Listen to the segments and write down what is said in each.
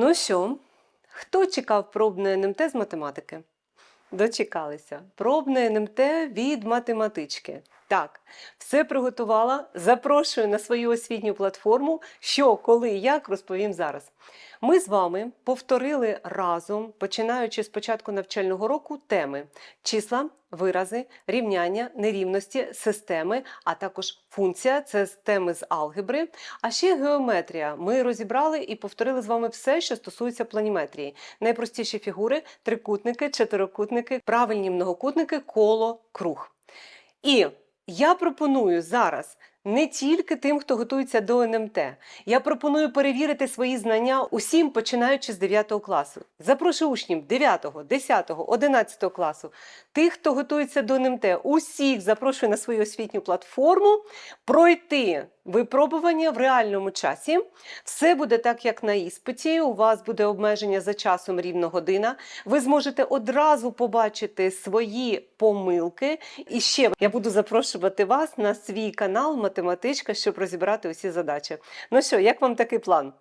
Ну що, хто чекав пробне НМТ з математики? Дочекалися. Пробне НМТ від математички. Так, все приготувала. Запрошую на свою освітню платформу. Що, коли, як розповім зараз. Ми з вами повторили разом, починаючи з початку навчального року, теми числа, вирази, рівняння, нерівності, системи, а також функція це теми з алгебри. А ще геометрія. Ми розібрали і повторили з вами все, що стосується планіметрії. Найпростіші фігури, трикутники, чотирикутники, правильні многокутники, коло, круг. І я пропоную зараз не тільки тим, хто готується до НМТ. Я пропоную перевірити свої знання усім, починаючи з 9 класу. Запрошую учнів 9, 10, 11 класу. Тих, хто готується до НМТ, усіх запрошую на свою освітню платформу пройти випробування в реальному часі. Все буде так, як на іспиті. У вас буде обмеження за часом рівно година. Ви зможете одразу побачити свої помилки. І ще я буду запрошувати вас на свій канал Математичка, щоб розібрати усі задачі. Ну що, як вам такий план?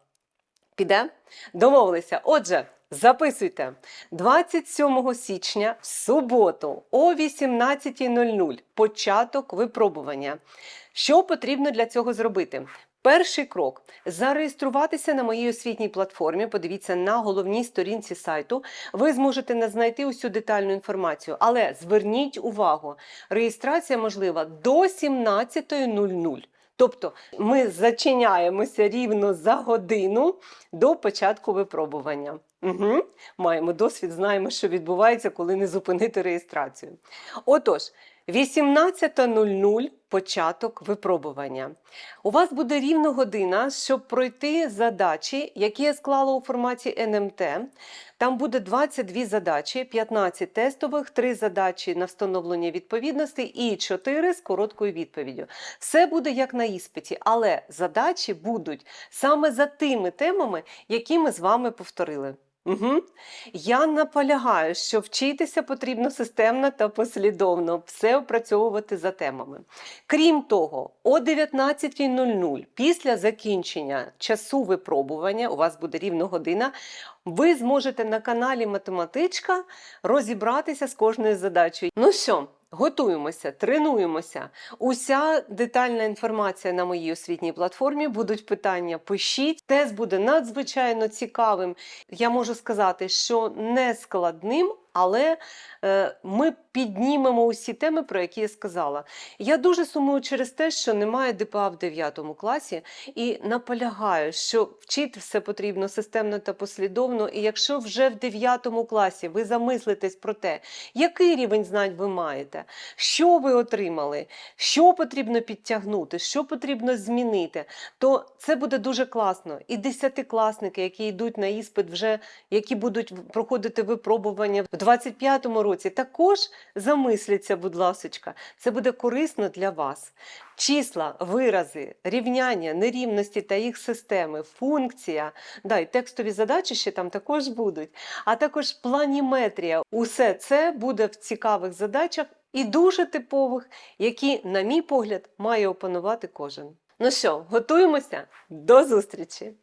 Піде? Домовилися. Отже. Записуйте 27 січня в суботу о 18.00 початок випробування. Що потрібно для цього зробити? Перший крок зареєструватися на моїй освітній платформі. Подивіться на головній сторінці сайту. Ви зможете знайти усю детальну інформацію, але зверніть увагу, реєстрація можлива до 17.00. Тобто ми зачиняємося рівно за годину до початку випробування. Угу. Маємо досвід, знаємо, що відбувається, коли не зупинити реєстрацію. Отож, 18.00 початок випробування. У вас буде рівно година, щоб пройти задачі, які я склала у форматі НМТ. Там буде 22 задачі, 15 тестових, 3 задачі на встановлення відповідності і 4 з короткою відповіддю. Все буде як на іспиті, але задачі будуть саме за тими темами, які ми з вами повторили. Угу. Я наполягаю, що вчитися потрібно системно та послідовно, все опрацьовувати за темами. Крім того, о 19.00 після закінчення часу випробування, у вас буде рівно година, ви зможете на каналі Математичка розібратися з кожною задачею. Ну що? Готуємося, тренуємося. Уся детальна інформація на моїй освітній платформі. Будуть питання, пишіть. Тест буде надзвичайно цікавим. Я можу сказати, що не складним, але е, ми піднімемо усі теми, про які я сказала. Я дуже сумую через те, що немає ДПА в 9 класі, і наполягаю, що вчити все потрібно системно та послідовно. І якщо вже в 9 класі ви замислитесь про те, який рівень знань ви маєте, що ви отримали, що потрібно підтягнути, що потрібно змінити, то це буде дуже класно. І десятикласники, які йдуть на іспит, вже які будуть проходити випробування в 25-му році, також замисляться, будь ласочка, це буде корисно для вас. Числа, вирази, рівняння, нерівності та їх системи, функція, да, і текстові задачі ще там також будуть, а також планіметрія. Усе це буде в цікавих задачах і дуже типових, які, на мій погляд, має опанувати кожен. Ну що, готуємося? До зустрічі!